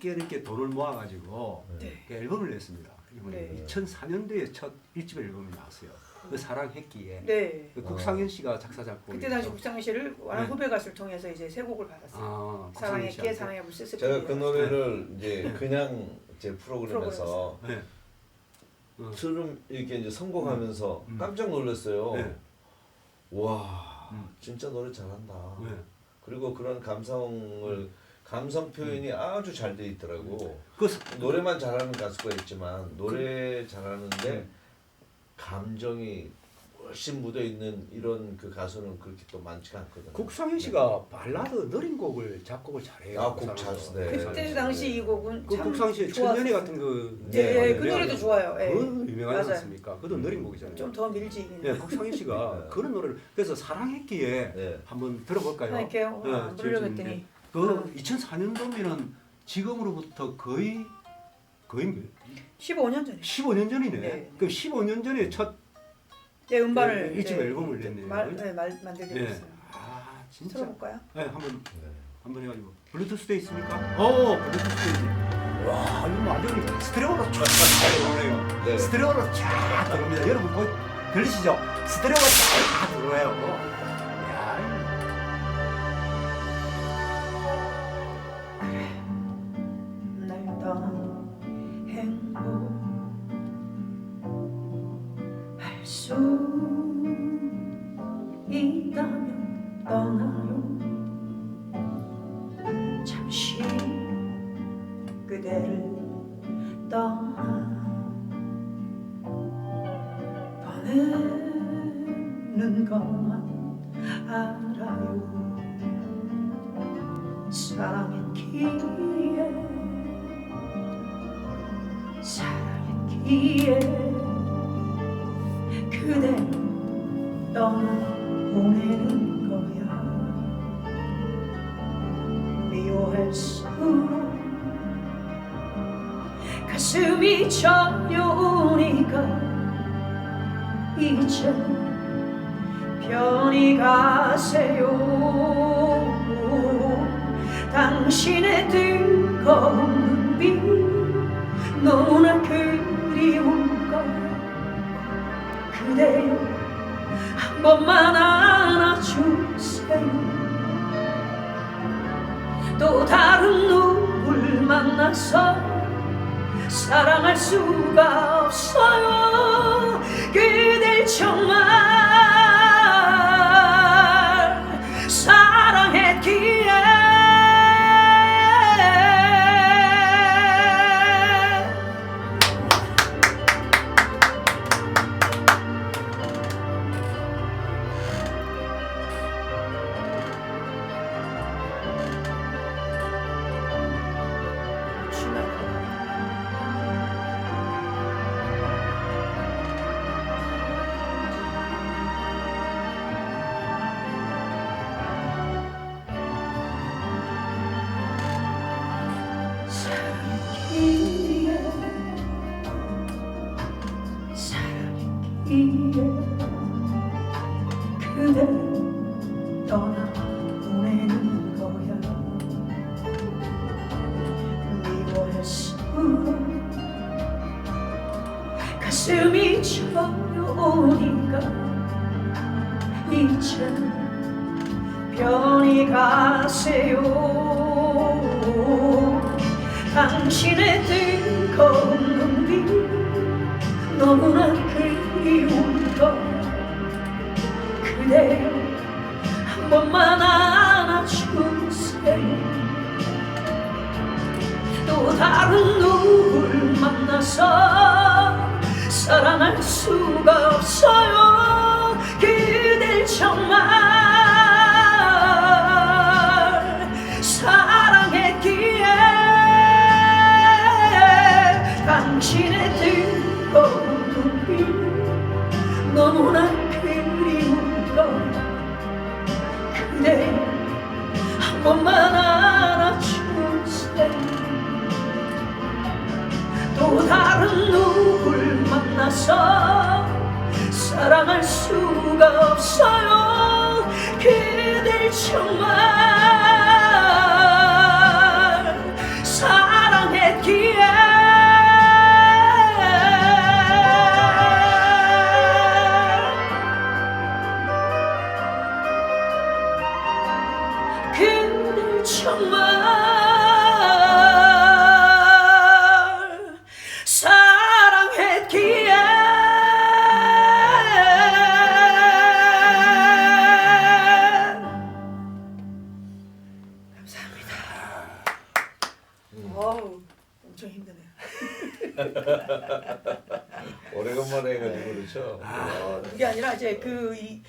어렵게 이렇게 돈을 모아가지고 네. 그 앨범을 냈습니다. 이번에 네. 2004년도에 첫 1집 앨범이 나왔어요. 그 사랑했기에 네. 그 국상현 씨가 작사 작곡. 그때 당시 국상 씨를 완 네. 후배 가수를 통해서 이제 세 곡을 받았어요. 아, 국상현 씨한테. 사랑의 불세스 제가 그 노래를 이제 네. 그냥 제 프로그램에서 네. 어. 트름 이렇게 이제 선곡하면서 음. 깜짝 놀랐어요. 네. 와 음. 진짜 노래 잘한다. 네. 그리고 그런 감성을 감성 표현이 아주 잘 돼 있더라고. 그 사- 노래만 잘하는 가수가 있지만 노래 잘하는데 음. 감정이 훨씬 묻어 있는 이런 그 가수는 그렇게 또 많지가 않거든요. 국상현 씨가 발라드 느린 곡을 작곡을 잘해요. 아, 그곡 사람도. 잘 쓰네. 국상현 그때 씨. 당시 이 곡은 그 참 국상 씨의. 천년이 같은 그 네, 네, 그 네, 노래도 네. 좋아요. 예. 그 유명하지 맞아요. 않습니까? 그도 느린 곡이잖아요. 좀 더 밀지. 네, 국상현 씨가 네. 그런 노래를 그래서 사랑했기에 네. 한번 들어볼까요? 이렇게 어, 네, 안 부르려고 했더니 그 2004년도면은 지금으로부터 거의 거의 몇- 15년 전에 15년 전이네. 네. 그 15년 전에 첫 네, 음반을 네, 일집 앨범을 냈네요. 말, 네, 말 만들게 예. 됐어요. 아, 진짜. 들어볼까요? 네, 한번 네. 한번 해가지고 블루투스 돼 있습니까? 어, 블루투스 돼 있네. 와, 이거 완전히 스테레오로 쫙 들어오네요. 네. 스테레오로 쫙 들어옵니다. 여러분 보 들리시죠? 스테레오가 쫙 들어와요. 그대를 떠나 보내는 것만 알아요. 사랑했기에 사랑했기에 그댈 떠나 보내는 거야. 미워할수록 가슴이 저려오니까 이제 편히 가세요. 당신의 뜨거운 눈빛 너무나 그리운 걸 그대여 한 번만 안아주세요. 또 다른 누굴 만나서 사랑할 수가 없어요. 그댈 정말 저려오니까 이제 편히 가세요 사랑할 수가 없어요. 그댈 정말 사랑했기에 당신의 뜨거운 눈빛 너무나 그리운 걸 그대 한 번만 없어요. 그댈 정말 어, 그게 아니라 이제 그 이,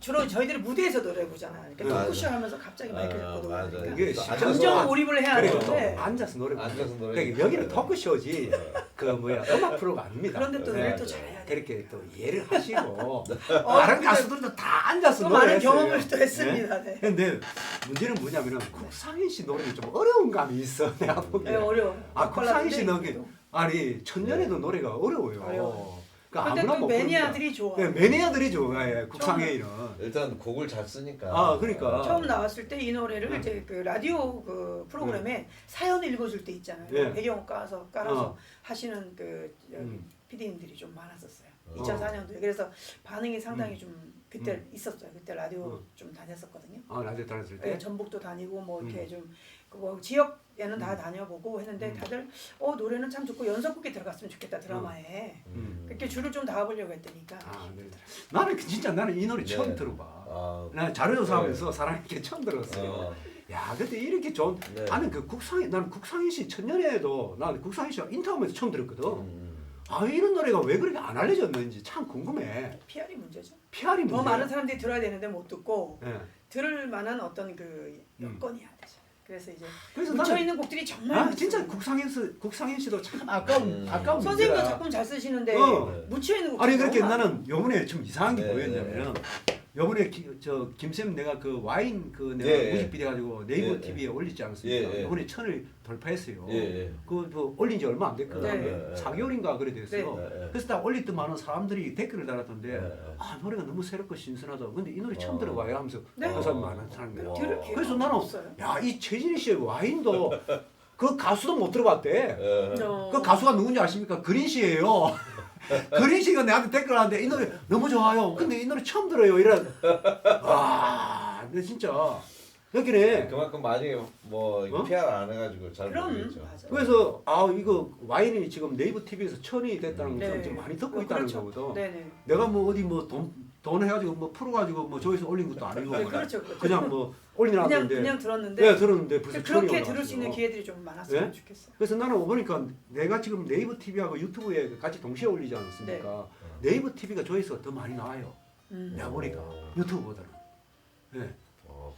주로 저희들이 무대에서 노래 보잖아요. 이렇게 맞아. 토크쇼 하면서 갑자기 마이크를 아, 잡고 맞아. 노래하니까 이게 또 진짜 앉아서 감정 안- 몰입을 해야 또 하는데 앉아서 노래 앉아서 노래 그러니까 여기는 토크쇼지 그 뭐야 음악 프로가 아닙니다. 그런데 또 네. 노래를 또 잘해야 돼. 그렇게 또 이해를 하시고 어, 다른 근데 가수들도 다 앉아서 또 많은. 경험을 또 했습니다. 네. 근데 문제는 뭐냐면은 국상인 씨 노래는 좀 어려운 감이 있어 내가 보기에. 네, 어려워. 아 국상인 씨 노래 아니 천년에도 노래가 어려워요. 어려워요. 그러니까 근데 아무나 또못 매니아들이 좋아. 부릅니다. 네, 매니아들이 좋아해 국상인은. 일단 곡을 잘 쓰니까. 아, 그러니까. 처음 나왔을 때 이 노래를 네. 이제 그 라디오 그 프로그램에 사연 읽어줄 때 있잖아요. 네. 배경 깔아서 깔아서 어. 하시는 그 여기 음. PD님들이 좀 많았었어요. 어. 2004년도에 그래서 반응이 상당히 음. 좀 그때 음. 있었어요. 그때 라디오 어. 좀 다녔었거든요. 아 라디오 다녔을 때. 네, 전북도 다니고 뭐 이렇게 음. 좀뭐 지역에는 다 다녀보고 했는데 음. 다들 어 노래는 참 좋고 연속곡에 들어갔으면 좋겠다 드라마에 음. 그렇게 줄을 좀 닿아보려고 했더니까 아, 네. 나는 그 진짜 나는 이 노래 처음 네. 들어봐. 아, 나 자료조사하면서 사람에게 처음 들었어요. 어. 야, 근데 이렇게 좋은 네. 나는 그 국상이 나는 국상인 씨 천년에도 나는 국상인 씨 인터뷰에서 처음 들었거든. 음. 아 이런 노래가 왜 그렇게 안 알려졌는지 참 궁금해. PR이 문제죠. PR이 더 문제야. 많은 사람들이 들어야 되는데 못 듣고 예. 들을 만한 어떤 그 음. 여건이야 되죠. 그래서 이제 그래서 묻혀 나는 있는 곡들이 정말 아 진짜 많습니다. 국상인 씨 국상인 씨도 참 아까운 음. 아까운 선생님도 문제라. 작품 잘 쓰시는데 어. 묻혀 있는 곡 아니 그렇게 나는 요번에 좀 이상한 게 네, 뭐였냐면 요번에 기, 저 김쌤 내가 그 와인 그 내가 예, 예. 뮤직비디오 가지고 네이버 예, TV에 올리지 않았습니까? 예, 예. 요번에 천을 돌파했어요. 예, 예. 그, 그 올린 지 얼마 안 됐거든. 네. 네. 4개월인가 그래 됐어. 네. 네. 그래서 딱 올릴 때만은 사람들이 댓글을 달았던데 네, 네. 아 노래가 너무 새롭고 신선하다. 근데 이 노래 처음 어. 들어봐요 하면서 네. 그 사람 많은 사람이 와. 들을 기회가 그래서 나는 없어요. 야이 최진희 씨의 와인도 그 가수도 못 들어봤대. 예. 어. 그 가수가 누군지 아십니까? 그린 씨예요. 그린 씨가 내한테 댓글 하는데 이 노래 너무 좋아요. 근데 이 노래 처음 들어요. 이런 와, 근데 진짜 여기네. 그만큼 많이 뭐 어? PR 안 해가지고 잘 그럼 모르겠죠. 맞아. 그래서 아 이거 와인이 지금 네이버 TV에서 천이 됐다는 네. 걸좀 많이 듣고 어, 있다는 그렇죠. 거거든. 네네. 내가 뭐 어디 뭐 돈 돈 해가지고 뭐 풀어가지고 뭐 조회수 올린 것도 아니고 네, 그렇죠. 그렇죠. 그냥 뭐 올린 그냥 그냥 들었는데 네 들었는데 벌써 천이 그렇게. 들을 수 있는 기회들이 좀 많았으면 네? 좋겠어요. 그래서 나는 보니까 내가 지금 네이버 TV하고 유튜브에 같이 동시에 올리지 않았습니까? 네이버 TV가 조회수가 더 많이 나와요. 음. 내가 보니까 유튜브보다는. 네.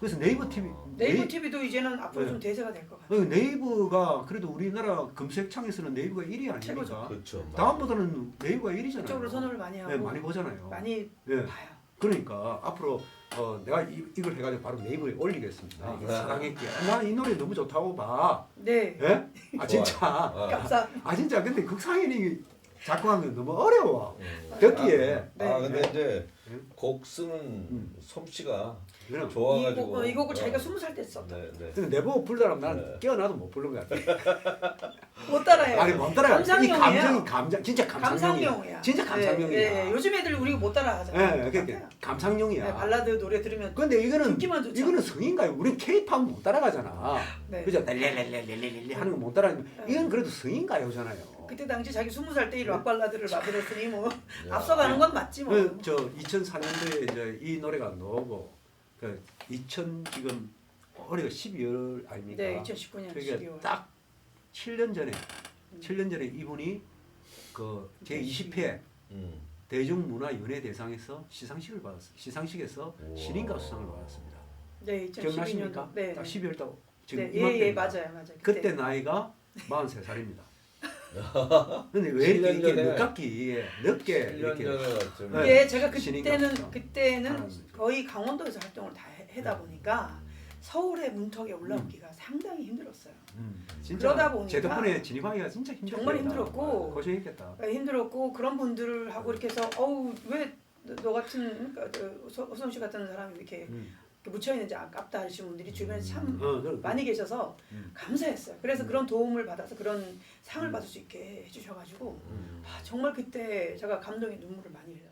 어. 그래서 네이버 TV 네이버 TV도 이제는 앞으로 네. 좀 대세가 될 것 같아요. 어, 네이버가 그래도 우리나라 검색창에서는 네이버가 1위 아닙니까? 최고죠. 그렇죠. 다음보다는 네이버가 1위잖아요. 그쪽으로 선호를 많이 하고 네, 많이 보잖아요. 많이 네. 봐요. 그러니까 앞으로 어, 내가 이, 이걸 해가지고 바로 네이버에 올리겠습니다. 네. 사랑했기에. 나는 이 노래 너무 좋다고 봐. 네. 예? 아 진짜. 아, 감사. 아 진짜 근데 극상인이 작곡한 건 너무 어려워. 음. 듣기에. 아, 네. 아 근데 이제 네. 곡 쓰는 음. 솜씨가 그냥 이, 좋아가지고. 곡, 어, 이 곡을 어. 자기가 스무 살 때 썼다. 네, 네. 근데 내보고 불러라면 나는 네. 깨어나도 못 부른 것 같아. 못 따라해요. 아니 못 따라가. 이 감상용이에요. 감정이 감정 진짜 감상용이야. 감상용이야. 진짜 감상용이야. 예, 예. 요즘 애들 우리 못 따라하잖아요. 예, 그러니까 감상용이야. 네, 발라드 노래 들으면 근데 이거는 듣기만 좋죠. 이거는 성인가요? 우리 케이팝 못 따라가잖아. 네. 그죠? 렐렐렐렐렐렐 하는 거 못 따라가면 이건 그래도 성인가요잖아요. 그때 당시 자기 스무 살 때 이 락 발라드를 만들었으니 뭐 야. 앞서가는 건 맞지 뭐. 그, 저 2004년도에 이제 이 노래가 나오고 그 2000 지금 올해가 12월 아닙니까? 네, 2019년 그러니까 12월. 딱 7년 전에 음. 7년 전에 이분이 그 제 20회 음. 대중문화연예 대상에서 시상식을 받았어요. 시상식에서 우와. 신인 가 수상을 받았습니다. 네, 2012년도. 기억나십니까? 네. 딱 12월 달 지금 네, 예, 이맘때 예, 맞아요, 맞아요. 그때 나이가 43살입니다. 근데 왜 이렇게, 7년 이렇게 전에. 늦깎이 늦게 1년 이렇게 전에 좀. 네. 이게 제가 신인 그때는. 그때는 거죠. 거의 강원도에서 활동을 다 해- 하다 네. 보니까 서울의 문턱에 올라오기가 상당히 힘들었어요. 음, 진짜 그러다 보니까 제 덕분에 진입하기가 진짜 힘들었다. 정말 힘들었고 고생했겠다. 네, 힘들었고 그런 분들을 하고 이렇게 해서 어우 왜 너 같은 그러니까 저 호성 씨 같은 사람이 이렇게 음. 묻혀 있는지 아깝다 하시는 분들이 주변에 참 어, 그, 많이 계셔서 음. 감사했어요. 그래서 그런 도움을 받아서 그런 상을 받을 수 있게 해주셔가지고 음. 아, 정말 그때 제가 감동의 눈물을 많이 흘렸어요.